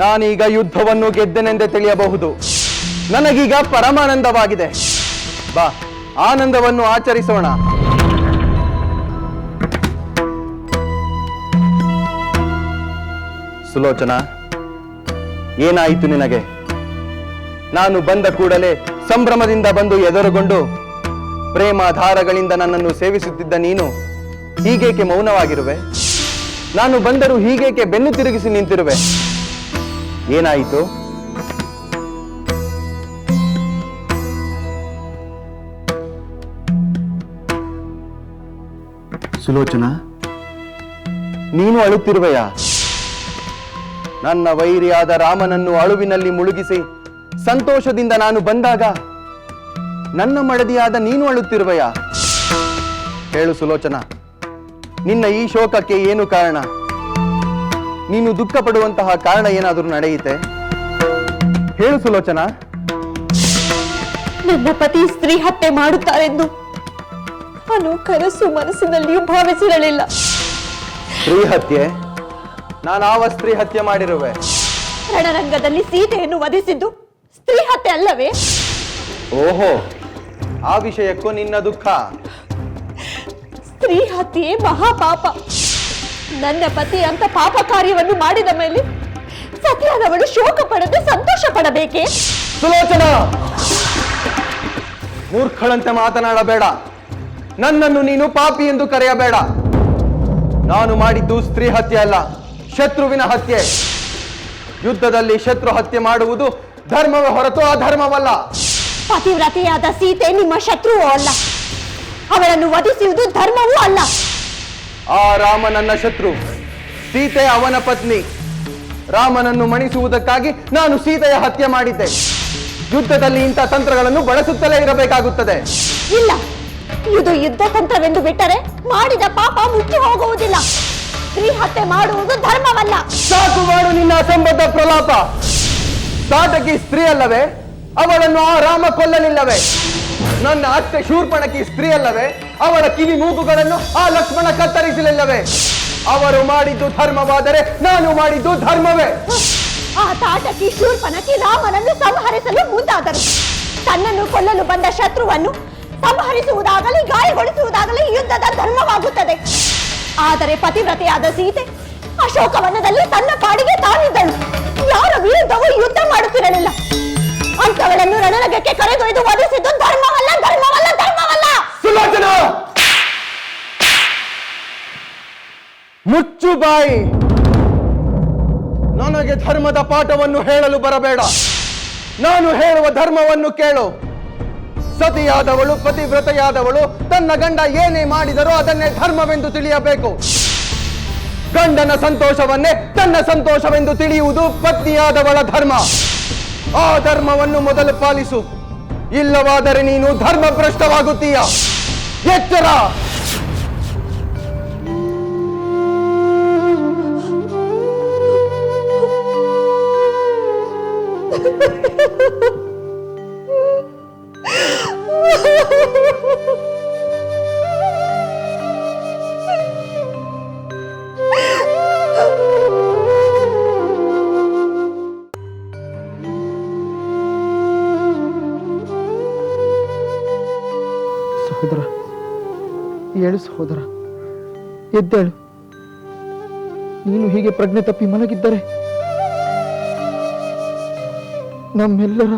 ನಾನೀಗ ಯುದ್ಧವನ್ನು ಗೆದ್ದೆನೆಂದೇ ತಿಳಿಯಬಹುದು. ನನಗೀಗ ಪರಮಾನಂದವಾಗಿದೆ. ಬಾ, ಆನಂದವನ್ನು ಆಚರಿಸೋಣ. ಸುಲೋಚನಾ, ಏನಾಯಿತು ನಿನಗೆ? ನಾನು ಬಂದ ಕೂಡಲೇ ಸಂಭ್ರಮದಿಂದ ಬಂದು ಎದುರುಗೊಂಡು ಪ್ರೇಮಾಧಾರಗಳಿಂದ ನನ್ನನ್ನು ಸೇವಿಸುತ್ತಿದ್ದ ನೀನು ಹೀಗೇಕೆ ಮೌನವಾಗಿರುವೆ? ನಾನು ಬಂದರೂ ಹೀಗೇಕೆ ಬೆನ್ನು ತಿರುಗಿಸಿ ನಿಂತಿರುವೆ? ಏನಾಯಿತು? ಸುಲೋಚನಾ. ನೀನು ಅಳುತ್ತಿರುವೆಯಾ? ನನ್ನ ವೈರಿಯಾದ ರಾಮನನ್ನು ಅಳುವಿನಲ್ಲಿ ಮುಳುಗಿಸಿ ಸಂತೋಷದಿಂದ ನಾನು ಬಂದಾಗ ನನ್ನ ಮಡದಿಯಾದ ನೀನು ಅಳುತ್ತಿರುವೆಯಾ? ಹೇಳು ಸುಲೋಚನಾ. ನಿನ್ನ ಈ ಶೋಕಕ್ಕೆ ಏನು ಕಾರಣ? ನೀನು ದುಃಖ ಪಡುವಂತಹ ಕಾರಣ ಏನಾದರೂ ನಡೆಯುತ್ತೆ? ಹೇಳು ಸುಲೋಚನಾ. ನನ್ನ ಪತಿ ಸ್ತ್ರೀ ಹತ್ಯೆ ಮಾಡುತ್ತಾರೆಂದು ನಾನು ಕನಸು ಮನಸ್ಸಿನಲ್ಲಿಯೂ ಭಾವಿಸಿರಲಿಲ್ಲ. ಸ್ತ್ರೀ ಹತ್ಯೆ? ನಾನು ಆವ ಸ್ತ್ರೀ ಹತ್ಯೆ ಮಾಡಿರುವೆ? ರಣರಂಗದಲ್ಲಿ ಸೀತೆಯನ್ನು ವಧಿಸಿದ್ದು ಸ್ತ್ರೀ ಹತ್ಯೆ ಅಲ್ಲವೇ? ಓಹೋ ಆ ವಿಷಯಕ್ಕೂ ನಿನ್ನ ದುಃಖ. ಸ್ತ್ರೀ ಹತ್ಯೆ ಮಹಾಪಾಪ. ನನ್ನ ಪತಿ ಅಂತ ಪಾಪ ಕಾರ್ಯವನ್ನು ಮಾಡಿದ ಮೇಲೆ ಸತಿಯಾದವಳು ಶೋಕ ಪಡೆದು ಸಂತೋಷ ಪಡಬೇಕೆ? ಸುಲೋಚನ! ಮೂರ್ಖಳಂತೆ ಮಾತನಾಡಬೇಡ. ನನ್ನನ್ನು ನೀನು ಪಾಪಿ ಎಂದು ಕರೆಯಬೇಡ. ನಾನು ಮಾಡಿದ್ದು ಸ್ತ್ರೀ ಹತ್ಯೆ ಅಲ್ಲ ಶತ್ರುವಿನ ಹತ್ಯೆ. ಯುದ್ಧದಲ್ಲಿ ಶತ್ರು ಹತ್ಯೆ ಮಾಡುವುದು ಧರ್ಮವೇ ಹೊರತು ಅಧರ್ಮವಲ್ಲ. ಪತಿವ್ರತೆಯಾದ ಸೀತೆ ನಿಮ್ಮ ಶತ್ರುವೂ ಅಲ್ಲ. ಅವಳನ್ನು ವಧಿಸುವುದು ಧರ್ಮವೂ ಅಲ್ಲ. ಆ ರಾಮ ನನ್ನ ಶತ್ರು ಸೀತೆ ಅವನ ಪತ್ನಿ. ರಾಮನನ್ನು ಮಣಿಸುವುದಕ್ಕಾಗಿ ನಾನು ಸೀತೆಯ ಹತ್ಯೆ ಮಾಡಿದ್ದೆ. ಯುದ್ಧದಲ್ಲಿ ಇಂಥ ತಂತ್ರಗಳನ್ನು ಬಳಸುತ್ತಲೇ ಇರಬೇಕಾಗುತ್ತದೆ. ಇಲ್ಲ ಇದು ಯುದ್ಧ ತಂತ್ರವೆಂದು ಬಿಟ್ಟರೆ ಮಾಡಿದ ಪಾಪ ಮುಚ್ಚಿ ಹೋಗುವುದಿಲ್ಲ. ಸ್ತ್ರೀ ಹತ್ಯೆ ಮಾಡುವುದು ಧರ್ಮವಲ್ಲ. ಸಾಕು ಮಾಡು ನಿನ್ನ ಅಸಂಬದ್ಧ ಪ್ರಲಾಪ. ಸಾಟಕಿ ಸ್ತ್ರೀ ಅಲ್ಲವೇ ಅವಳನ್ನು ಆ ರಾಮ ಕೊಲ್ಲಲಿಲ್ಲವೇ? ನನ್ನ ಅತ್ತೆ ಶೂರ್ಪಣಕಿ ಸ್ತ್ರೀ ಅಲ್ಲವೇ ಅವಳ ಕಿವಿ ಮೂಗುಗಳನ್ನು ಆ ಲಕ್ಷ್ಮಣ ಕತ್ತರಿಸಲಿಲ್ಲವೇ? ಅವರು ಮಾಡಿದ್ದು ಧರ್ಮವಾದರೆ ನಾನು ಮಾಡಿದ್ದು ಧರ್ಮವೇ? ಆ ತಾಟಕಿ ಶೂರ್ಪನಕಿ ರಾಮನನ್ನು ಸಂಹರಿಸಲು ಮುಂದಾದರು. ತನ್ನನ್ನು ಕೊಲ್ಲಲು ಬಂದ ಶತ್ರುವನ್ನು ಸಂಹರಿಸುವುದಾಗಲಿ, ಗಾಯಗೊಳಿಸುವುದಾಗಲಿ ಯುದ್ಧದ ಧರ್ಮವಾಗುತ್ತದೆ. ಆದರೆ ಪತಿವ್ರತೆಯಾದ ಸೀತೆ ಅಶೋಕವನದಲ್ಲಿ ತನ್ನ ಪಾಡಿಗೆ ತಾನಿದ್ದಳು ಯಾರ ವಿರುದ್ಧವೂ ಯುದ್ಧ ಮಾಡುತ್ತಿರಲಿಲ್ಲ. ಅಂತವಳನ್ನು ರಣರಂಗಕ್ಕೆ ಕರೆದೊಯ್ದು ವಧಿಸಿದ್ದು ಧರ್ಮವಲ್ಲ ಧರ್ಮವಲ್ಲ ಮುಚ್ಚು ಬಾಯಿ! ನನಗೆ ಧರ್ಮದ ಪಾಠವನ್ನು ಹೇಳಲು ಬರಬೇಡ. ನಾನು ಹೇಳುವ ಧರ್ಮವನ್ನು ಕೇಳು. ಸತಿಯಾದವಳು, ಪತಿವ್ರತೆಯಾದವಳು, ತನ್ನ ಗಂಡ ಏನೇ ಮಾಡಿದರೂ ಅದನ್ನೇ ಧರ್ಮವೆಂದು ತಿಳಿಯಬೇಕು. ಗಂಡನ ಸಂತೋಷವನ್ನೇ ತನ್ನ ಸಂತೋಷವೆಂದು ತಿಳಿಯುವುದು ಪತ್ನಿಯಾದವಳ ಧರ್ಮ. ಆ ಧರ್ಮವನ್ನು ಮೊದಲು ಪಾಲಿಸು. ಇಲ್ಲವಾದರೆ ನೀನು ಧರ್ಮಭ್ರಷ್ಟವಾಗುತ್ತೀಯ. ಎಚ್ಚರ ಏಳು ಸಹೋದರ ಎದ್ದೇಳು. ನೀನು ಹೀಗೆ ಪ್ರಜ್ಞೆ ತಪ್ಪಿ ಮಲಗಿದ್ದರೆ ನಮ್ಮೆಲ್ಲರ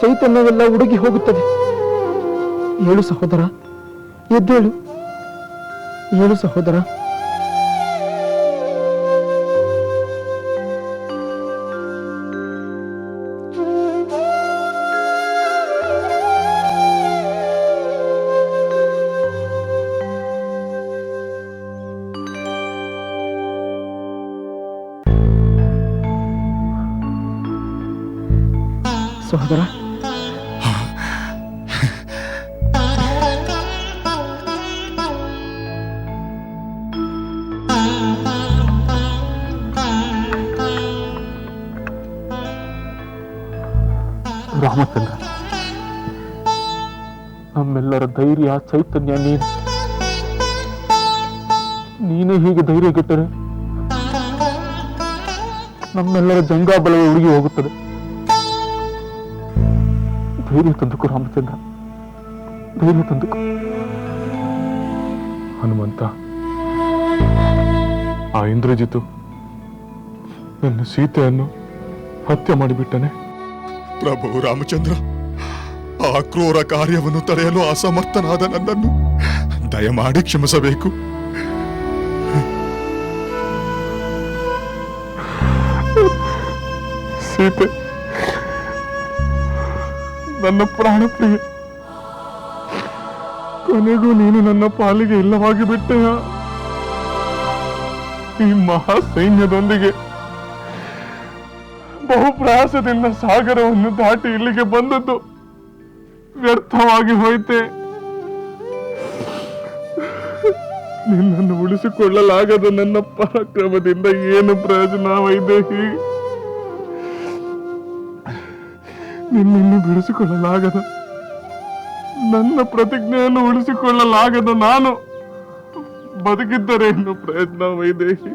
ಚೈತನ್ಯವೆಲ್ಲ ಉಡುಗಿ ಹೋಗುತ್ತದೆ. ಏಳು ಸಹೋದರ, ಎದ್ದೇಳು. ಏಳು ಸಹೋದರ ಸಹೋದರ. ರಾಮಚಂದ್ರ ನಮ್ಮೆಲ್ಲರ ಧೈರ್ಯ ಚೈತನ್ಯ ನೀನು. ನೀನೇ ಹೀಗೆ ಧೈರ್ಯಗೆಟ್ಟರೆ ನಮ್ಮೆಲ್ಲರ ಜಂಗಾಬಲವೇ ಉಡುಗಿ ಹೋಗುತ್ತದೆ. ಧೈರ್ಯ ತಂದುಕೋ ರಾಮಚಂದ್ರ. ಧೈರ್ಯ ತಂದುಕೋ ಹನುಮಂತ ಆ ಇಂದ್ರಜಿತು ನನ್ನ ಸೀತೆಯನ್ನು ಹತ್ಯೆ ಮಾಡಿಬಿಟ್ಟನೆ. ಪ್ರಭು ರಾಮಚಂದ್ರ ಆ ಕ್ರೂರ ಕಾರ್ಯವನ್ನು ತಡೆಯಲು ಅಸಮರ್ಥನಾದ ನನ್ನನ್ನು ದಯಮಾಡಿ ಕ್ಷಮಿಸಬೇಕು. ಸೀತೆ ನನ್ನ ಪ್ರಾಣ ಪ್ರಿಯ. ಕೊನೆಗೂ ನೀನು ನನ್ನ ಪಾಲಿಗೆ ಇಲ್ಲವಾಗಿ ಬಿಟ್ಟೆಯ ಈ ಮಹಾ ಸೈನ್ಯದೊಂದಿಗೆ ಬಹು ಪ್ರಯಾಸದಿಂದ ಸಾಗರವನ್ನು ದಾಟಿ ಇಲ್ಲಿಗೆ ಬಂದದ್ದು ವ್ಯರ್ಥವಾಗಿ ಹೋಯ್ತೆ. ನಿನ್ನನ್ನು ಉಳಿಸಿಕೊಳ್ಳಲಾಗದ ನನ್ನ ಪರಾಕ್ರಮದಿಂದ ಏನು ಪ್ರಯೋಜನ ವೈದೇಹಿ ನಿನ್ನನ್ನು ಬಿಡಿಸಿಕೊಳ್ಳಲಾಗದ. ನನ್ನ ಪ್ರತಿಜ್ಞೆಯನ್ನು ಉಳಿಸಿಕೊಳ್ಳಲಾಗದ ನಾನು. ಬದುಕಿದ್ದರೆ ಏನು ಪ್ರಯತ್ನ ವೈದೇಹಿ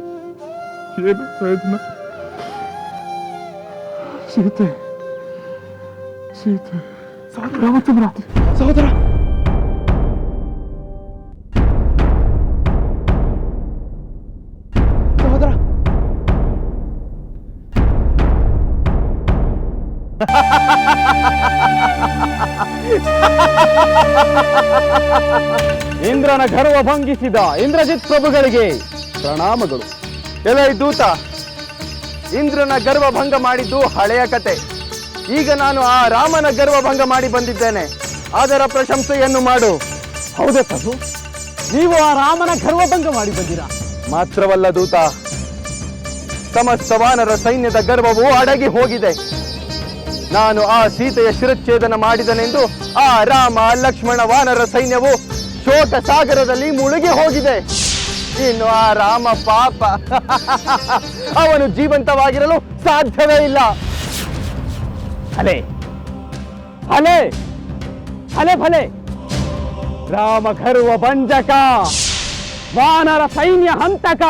ಏನು ಪ್ರಯತ್ನ ಸೀತೆ ಸೀತೆ. ಸಹೋದರ ಸಹೋದರ. ಇಂದ್ರನ ಗರ್ವ ಭಂಗಿಸಿದ ಇಂದ್ರಜಿತ್ ಪ್ರಭುಗಳಿಗೆ ಪ್ರಣಾಮಗಳು. ಎಲ್ಲ ದೂತ, ಇಂದ್ರನ ಗರ್ವ ಭಂಗ ಮಾಡಿದ್ದು ಹಳೆಯ ಕತೆ. ಈಗ ನಾನು ಆ ರಾಮನ ಗರ್ವ ಭಂಗ ಮಾಡಿ ಬಂದಿದ್ದೇನೆ. ಅದರ ಪ್ರಶಂಸೆಯನ್ನು ಮಾಡು. ಹೌದೇ ಪ್ರಭು? ನೀವು ಆ ರಾಮನ ಗರ್ವಭಂಗ ಮಾಡಿ ಬಂದಿರಾ? ಮಾತ್ರವಲ್ಲ ದೂತ ಸಮಸ್ತವಾನರ ಸೈನ್ಯದ ಗರ್ವವು ಅಡಗಿ ಹೋಗಿದೆ. ನಾನು ಆ ಸೀತೆಯ ಶಿರಚ್ಛೇದನ ಮಾಡಿದನೆಂದು ಆ ರಾಮ ಲಕ್ಷ್ಮಣ ವಾನರ ಸೈನ್ಯವು ಶೋಕ ಸಾಗರದಲ್ಲಿ ಮುಳುಗಿ ಹೋಗಿದೆ. ಇನ್ನು ಆ ರಾಮ ಪಾಪ. ಅವನು ಜೀವಂತವಾಗಿರಲು ಸಾಧ್ಯವೇ ಇಲ್ಲ. ಅಲೆ ಅಲೆ ಅಲೆ ಭಲೆ ರಾಮ ಕರುವ ಭಂಜಕ ವಾನರ ಸೈನ್ಯ ಹಂತಕ.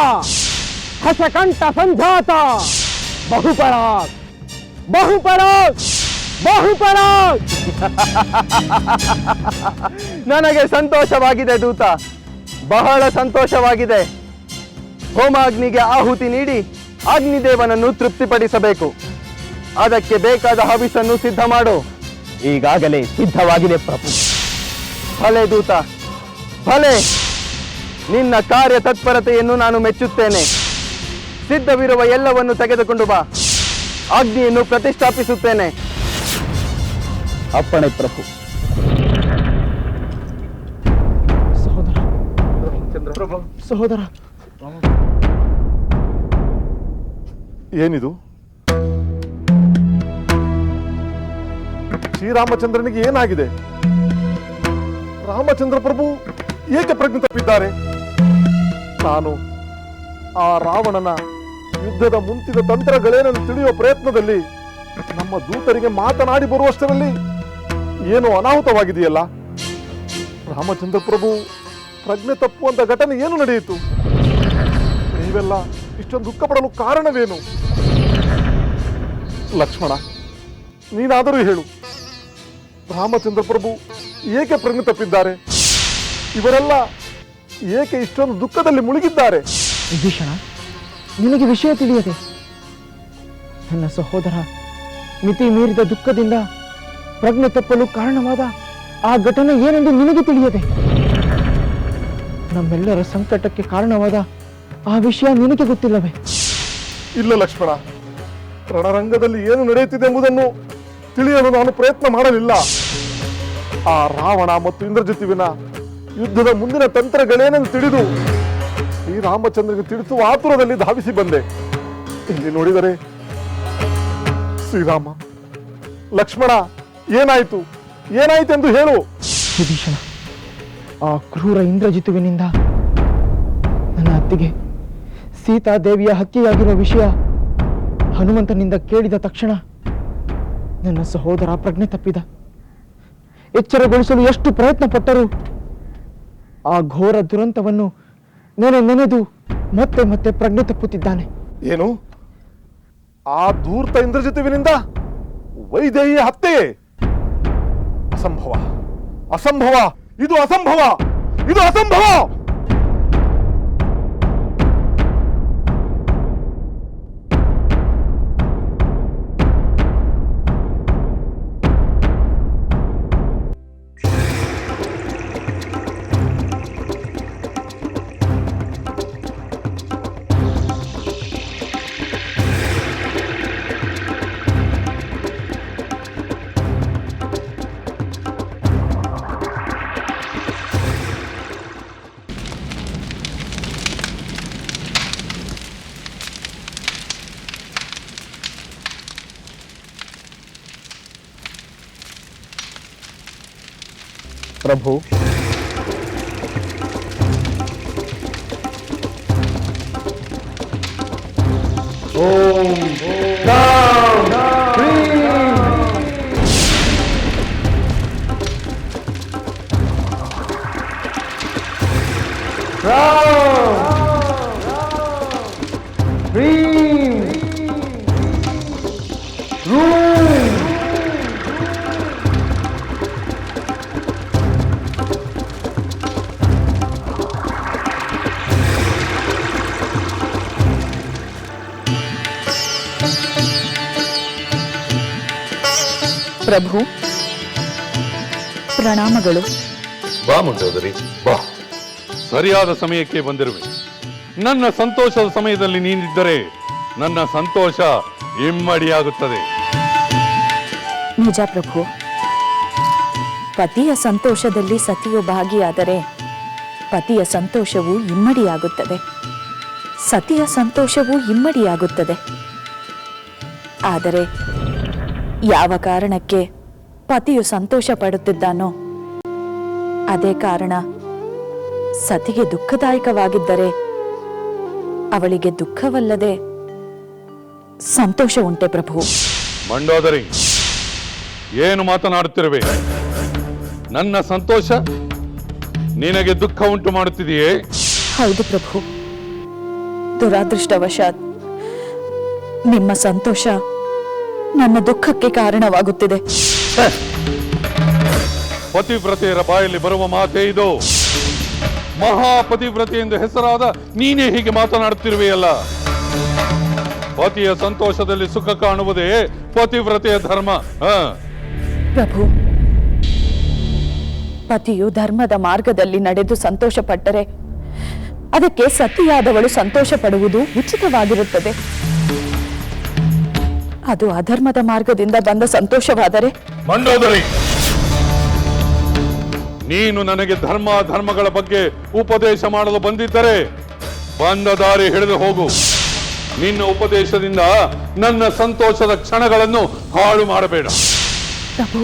ಹಸಕಂಠ ಸಂಜಾತ. ಬಹುಪರಾಕ್ ಬಹುಪರಾಕ್ ಬಹುಪರಾಕ್ ನನಗೆ ಸಂತೋಷವಾಗಿದೆ ದೂತ. ಬಹಳ ಸಂತೋಷವಾಗಿದೆ. ಹೋಮಾಗ್ನಿಗೆ ಆಹುತಿ ನೀಡಿ ಅಗ್ನಿದೇವನನ್ನು ತೃಪ್ತಿಪಡಿಸಬೇಕು. ಅದಕ್ಕೆ ಬೇಕಾದ ಹವಿಸನ್ನು ಸಿದ್ಧ ಮಾಡು. ಈಗಾಗಲೇ ಸಿದ್ಧವಾಗಿದೆ ಪ್ರಭು. ಭಲೆ ದೂತ. ಭಲೆ! ನಿನ್ನ ಕಾರ್ಯ ತತ್ಪರತೆಯನ್ನು ನಾನು ಮೆಚ್ಚುತ್ತೇನೆ. ಸಿದ್ಧವಿರುವ ಎಲ್ಲವನ್ನು ತೆಗೆದುಕೊಂಡು ಬಾ. ಅಗ್ನಿಯನ್ನು ಪ್ರತಿಷ್ಠಾಪಿಸುತ್ತೇನೆ. ಅಪ್ಪಣೆ ಪ್ರಭು. ಸಹೋದರ. ಸಹೋದರ. ಏನಿದು? ಶ್ರೀರಾಮಚಂದ್ರನಿಗೆ ಏನಾಗಿದೆ? ರಾಮಚಂದ್ರ ಪ್ರಭು ಏಕೆ ಪ್ರಜ್ಞೆ ತಪ್ಪಿದ್ದಾರೆ? ನಾನು ಆ ರಾವಣನ ಯುದ್ಧದ ಮುಂತಿದ ತಂತ್ರಗಳೇನನ್ನು ತಿಳಿಯುವ ಪ್ರಯತ್ನದಲ್ಲಿ ನಮ್ಮ ದೂತರಿಗೆ ಮಾತನಾಡಿ ಬರುವಷ್ಟರಲ್ಲಿ ಏನು ಅನಾಹುತವಾಗಿದೆಯಲ್ಲ? ರಾಮಚಂದ್ರ ಪ್ರಭು, ಪ್ರಜ್ಞೆ ತಪ್ಪುವಂತ ಘಟನೆ ಏನು ನಡೆಯಿತು? ನೀವೆಲ್ಲ ಇಷ್ಟೊಂದು ದುಃಖ ಪಡಲು ಕಾರಣವೇನು? ಲಕ್ಷ್ಮಣ, ನೀನಾದರೂ ಹೇಳು. ರಾಮಚಂದ್ರ ಪ್ರಭು ಏಕೆ ಪ್ರಜ್ಞೆ ತಪ್ಪಿದ್ದಾರೆ? ಇವರೆಲ್ಲ ಏಕೆ ಇಷ್ಟೊಂದು ದುಃಖದಲ್ಲಿ ಮುಳುಗಿದ್ದಾರೆ? ವಿಭೀಷಣ ನಿನಗೆ ವಿಷಯ ತಿಳಿಯದೆ? ನನ್ನ ಸಹೋದರ, ಮಿತಿ ಮೀರಿದ ದುಃಖದಿಂದ ಪ್ರಜ್ಞೆ ತಪ್ಪಲು ಕಾರಣವಾದ ಆ ಘಟನೆ ಏನೆಂದು ನಿನಗೆ ತಿಳಿಯದೆ? ನಮ್ಮೆಲ್ಲರ ಸಂಕಟಕ್ಕೆ ಕಾರಣವಾದ ಆ ವಿಷಯ ನಿನಗೆ ಗೊತ್ತಿಲ್ಲವೇ? ಇಲ್ಲ ಲಕ್ಷ್ಮಣ, ರಣರಂಗದಲ್ಲಿ ಏನು ನಡೆಯುತ್ತಿದೆ ಎಂಬುದನ್ನು ತಿಳಿಯಲು ನಾನು ಪ್ರಯತ್ನ ಮಾಡಲಿಲ್ಲ. ಆ ರಾವಣ ಮತ್ತು ಇಂದ್ರಜಿತುವಿನ ಯುದ್ಧದ ಮುಂದಿನ ತಂತ್ರಗಳೇನೆಂದು ತಿಳಿದು ಶ್ರೀರಾಮಚಂದ್ರನಿಗೆ ತಿಳಿಸುವ ಆತುರದಲ್ಲಿ ಧಾವಿಸಿ ಬಂದೆ. ಇಲ್ಲಿ ನೋಡಿದರೆ ಶ್ರೀರಾಮ, ಲಕ್ಷ್ಮಣ, ಏನಾಯಿತು? ಏನಾಯಿತೆಂದು ಹೇಳು. ವಿಭೀಷಣ, ಆ ಕ್ರೂರ ಇಂದ್ರಜಿತುವಿನಿಂದ ನನ್ನ ಅತ್ತಿಗೆ ಸೀತಾದೇವಿಯ ಹತ್ಯೆಯಾಗಿರುವ ವಿಷಯ ಹನುಮಂತನಿಂದ ಕೇಳಿದ ತಕ್ಷಣ ನನ್ನ ಸಹೋದರ ಪ್ರಜ್ಞೆ ತಪ್ಪಿದ. ಎಚ್ಚರಗೊಳಿಸಲು ಎಷ್ಟು ಪ್ರಯತ್ನ ಪಟ್ಟರು ಆ ಘೋರ ದುರಂತವನ್ನು ನೆನೆ ನೆನೆದು ಮತ್ತೆ ಮತ್ತೆ ಪ್ರಜ್ಞೆ ತಪ್ಪುತ್ತಿದ್ದಾನೆ ಏನು? ಆ ಧೂರ್ತ ಇಂದ್ರಜಿತುವಿನಿಂದ ವೈದೇಹಿಯ ಹತ್ಯೆ? ಅಸಂಭವ. ಅಸಂಭವ. ಇದು ಅಸಂಭವ. ಇದು ಅಸಂಭವ. ಪ್ರಭು ಪ್ರಭು. ಪ್ರಣಾಮಗಳು. ಬಾ ಮುಂಡೋದರಿ ಬಾ. ಸರಿಯಾದ ಸಮಯಕ್ಕೆ ಬಂದಿರುವೆ. ನನ್ನ ಸಂತೋಷದ ಸಮಯದಲ್ಲಿ ನೀನಿದ್ದರೆ ನನ್ನ ಸಂತೋಷ ಇಮ್ಮಡಿಯಾಗುತ್ತದೆ. ನಿಜ ಪ್ರಭು. ಪತಿಯ ಸಂತೋಷದಲ್ಲಿ ಸತಿಯು ಭಾಗಿಯಾದರೆ ಪತಿಯ ಸಂತೋಷವು ಇಮ್ಮಡಿಯಾಗುತ್ತದೆ. ಸತಿಯ ಸಂತೋಷವು ಇಮ್ಮಡಿಯಾಗುತ್ತದೆ. ಆದರೆ ಯಾವ ಕಾರಣಕ್ಕೆ ಪತಿಯು ಸಂತೋಷ ಪಡುತ್ತಿದ್ದಾನೋ ಅದೇ ಕಾರಣ ಸತಿಗೆ ದುಃಖದಾಯಕವಾಗಿದ್ದರೆ ಅವಳಿಗೆ ದುಃಖವಲ್ಲದೆ ಸಂತೋಷ ಉಂಟೆ ಪ್ರಭು. ಮಂಡೋದರಿ ಏನು ಮಾತನಾಡುತ್ತಿರುವೆ? ನನ್ನ ಸಂತೋಷ ನಿನಗೆ ದುಃಖ ಉಂಟು ಮಾಡುತ್ತಿದೆಯೇ? ಹೌದು ಪ್ರಭು. ದುರಾದೃಷ್ಟವಶಾತ್ ನಿಮ್ಮ ಸಂತೋಷ ನನ್ನ ದುಃಖಕ್ಕೆ ಕಾರಣವಾಗುತ್ತಿದೆ. ಪತಿವ್ರತೆಯರ ಬಾಯಲ್ಲಿ ಬರುವ ಮಾತೇ ಇದು. ಮಹಾಪತಿವ್ರತೆ ಎಂದು ಹೆಸರಾದ ನೀನೇ ಹೀಗೆ ಮಾತನಾಡುತ್ತಿರುವೆಯಲ್ಲ. ಪತಿಯ ಸಂತೋಷದಲ್ಲಿ ಸುಖ ಕಾಣುವುದೇ ಪತಿವ್ರತೆಯ ಧರ್ಮ. ಪ್ರಭು ಪತಿಯು ಧರ್ಮದ ಮಾರ್ಗದಲ್ಲಿ ನಡೆದು ಸಂತೋಷ ಪಟ್ಟರೆ ಅದಕ್ಕೆ ಸತಿಯಾದವಳು ಸಂತೋಷ ಪಡುವುದು ಉಚಿತವಾಗಿರುತ್ತದೆ. ಅದು ಅಧರ್ಮದ ಮಾರ್ಗದಿಂದ ಬಂದ ಸಂತೋಷವಾದರೆ? ಮಂಡೋದರಿ! ನೀನು ನನಗೆ ಧರ್ಮ ಧರ್ಮಗಳ ಬಗ್ಗೆ ಉಪದೇಶ ಮಾಡಲು ಬಂದಿದ್ದರೆ ಬಂದ ದಾರಿ ಹಿಡಿದು ಹೋಗು. ನಿನ್ನ ಉಪದೇಶದಿಂದ ನನ್ನ ಸಂತೋಷದ ಕ್ಷಣಗಳನ್ನು ಹಾಳು ಮಾಡಬೇಡ. ಪ್ರಭು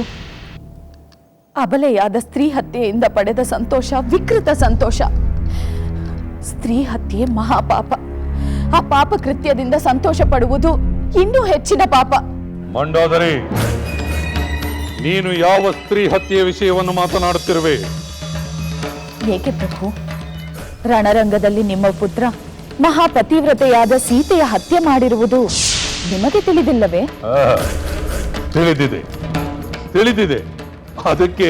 ಅಬಲೆಯಾದ ಸ್ತ್ರೀ ಹತ್ಯೆಯಿಂದ ಪಡೆದ ಸಂತೋಷ ವಿಕೃತ ಸಂತೋಷ. ಸ್ತ್ರೀ ಹತ್ಯೆ ಮಹಾಪಾಪ. ಆ ಪಾಪ ಕೃತ್ಯದಿಂದ ಸಂತೋಷ ಪಡುವುದು ಇನ್ನೂ ಹೆಚ್ಚಿನ ಪಾಪ. ಮಂಡೋದರಿ ನೀನು ಯಾವ ಸ್ತ್ರೀ ಹತ್ಯೆಯ ವಿಷಯವನ್ನು ಮಾತನಾಡುತ್ತಿರುವೆ? ಏಕೆ ಪ್ರಭು? ರಣರಂಗದಲ್ಲಿ ನಿಮ್ಮ ಪುತ್ರ ಮಹಾಪತಿವ್ರತೆಯಾದ ಸೀತೆಯ ಹತ್ಯೆ ಮಾಡಿರುವುದು ನಿಮಗೆ ತಿಳಿದಿಲ್ಲವೇ? ತಿಳಿದಿದೆ ತಿಳಿದಿದೆ. ಅದಕ್ಕೆ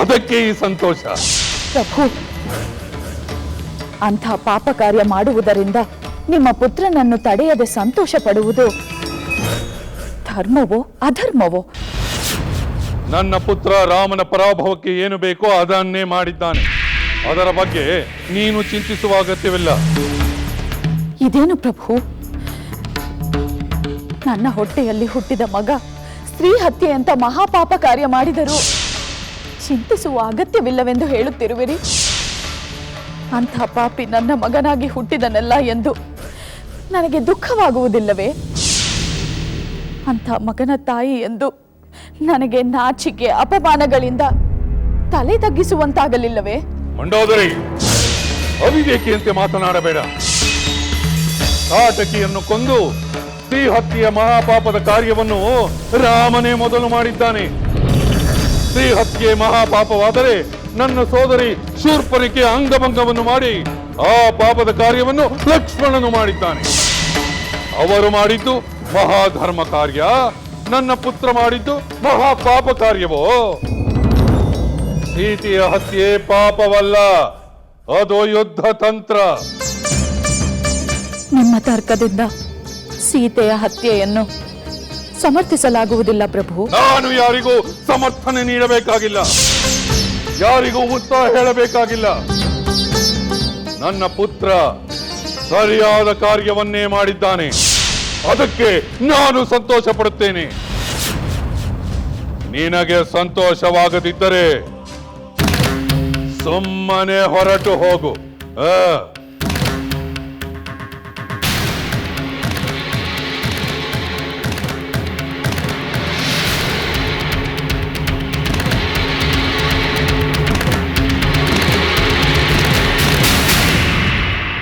ಅದಕ್ಕೆ ಈ ಸಂತೋಷ. ಪ್ರಭು ಅಂಥ ಪಾಪ ಕಾರ್ಯ ಮಾಡುವುದರಿಂದ ನಿಮ್ಮ ಪುತ್ರನನ್ನು ತಡೆಯದೆ ಸಂತೋಷ ಪಡುವುದು ಧರ್ಮವೋ? ಅಧರ್ಮವೋ? ನನ್ನ ಪುತ್ರ ರಾಮನ ಪರಾಭವಕ್ಕೆ ಏನು ಬೇಕೋ ಅದನ್ನೇ ಮಾಡಿದ್ದಾನೆ. ಅದರ ಬಗ್ಗೆ ನೀನು ಚಿಂತಿಸುವ ಅಗತ್ಯವಿಲ್ಲ. ಇದೇನು ಪ್ರಭು? ನನ್ನ ಹೊಟ್ಟೆಯಲ್ಲಿ ಹುಟ್ಟಿದ ಮಗ ಸ್ತ್ರೀ ಹತ್ಯೆ ಅಂತ ಮಹಾಪಾಪ ಕಾರ್ಯ ಮಾಡಿದರು ಚಿಂತಿಸುವ ಅಗತ್ಯವಿಲ್ಲವೆಂದು ಹೇಳುತ್ತಿರುವಿರಿ? ಅಂಥ ಪಾಪಿ ನನ್ನ ಮಗನಾಗಿ ಹುಟ್ಟಿದನಲ್ಲ ಎಂದು ನನಗೆ ದುಃಖವಾಗುವುದಿಲ್ಲವೇ? ಅಂಥ ಮಗನ ತಾಯಿ ಎಂದು ನನಗೆ ನಾಚಿಕೆ, ಅಪಮಾನಗಳಿಂದ ತಲೆ ತಗ್ಗಿಸುವಂತಾಗಲಿಲ್ಲವೇ? ಮಂಡೋದರಿ, ಅವಿವೇಕಿಯಂತೆ ಮಾತನಾಡಬೇಡ. ಕಾಟಕಿಯನ್ನು ಕೊಂದು ಸ್ತ್ರೀ ಹತ್ಯೆಯ ಮಹಾಪಾಪದ ಕಾರ್ಯವನ್ನು ರಾಮನೇ ಮೊದಲು ಮಾಡಿದ್ದಾನೆ. ಸ್ತ್ರೀ ಹತ್ಯೆ ಮಹಾಪಾಪವಾದರೆ ನನ್ನ ಸೋದರಿ ಶೂರ್ಪನಿಕೆ ಅಂಗಭಂಗವನ್ನು ಮಾಡಿ ಆ ಪಾಪದ ಕಾರ್ಯವನ್ನು ಲಕ್ಷ್ಮಣನು ಮಾಡಿದ್ದಾನೆ. ಅವರು ಮಾಡಿದ್ದು ಮಹಾಧರ್ಮ ಕಾರ್ಯ ನನ್ನ ಪುತ್ರ ಮಾಡಿದ್ದು ಮಹಾ ಪಾಪ ಕಾರ್ಯವೋ? ಸೀತೆಯ ಹತ್ಯೆ ಪಾಪವಲ್ಲ ಅದು ಯುದ್ಧ ತಂತ್ರ. ನಿಮ್ಮ ತರ್ಕದಿಂದ ಸೀತೆಯ ಹತ್ಯೆಯನ್ನು ಸಮರ್ಥಿಸಲಾಗುವುದಿಲ್ಲ ಪ್ರಭು. ನಾನು ಯಾರಿಗೂ ಸಮರ್ಥನೆ ನೀಡಬೇಕಾಗಿಲ್ಲ. ಯಾರಿಗೂ ಉತ್ತರ ಹೇಳಬೇಕಾಗಿಲ್ಲ. ನನ್ನ ಪುತ್ರ ಸರಿಯಾದ ಕಾರ್ಯವನ್ನೇ ಮಾಡಿದ್ದಾನೆ. ಅದಕ್ಕೆ ನಾನು ಸಂತೋಷ ಪಡುತ್ತೇನೆ ನಿನಗೆ ಸಂತೋಷವಾಗದಿದ್ದರೆ ಸುಮ್ಮನೆ ಹೊರಟು ಹೋಗು. ಆ.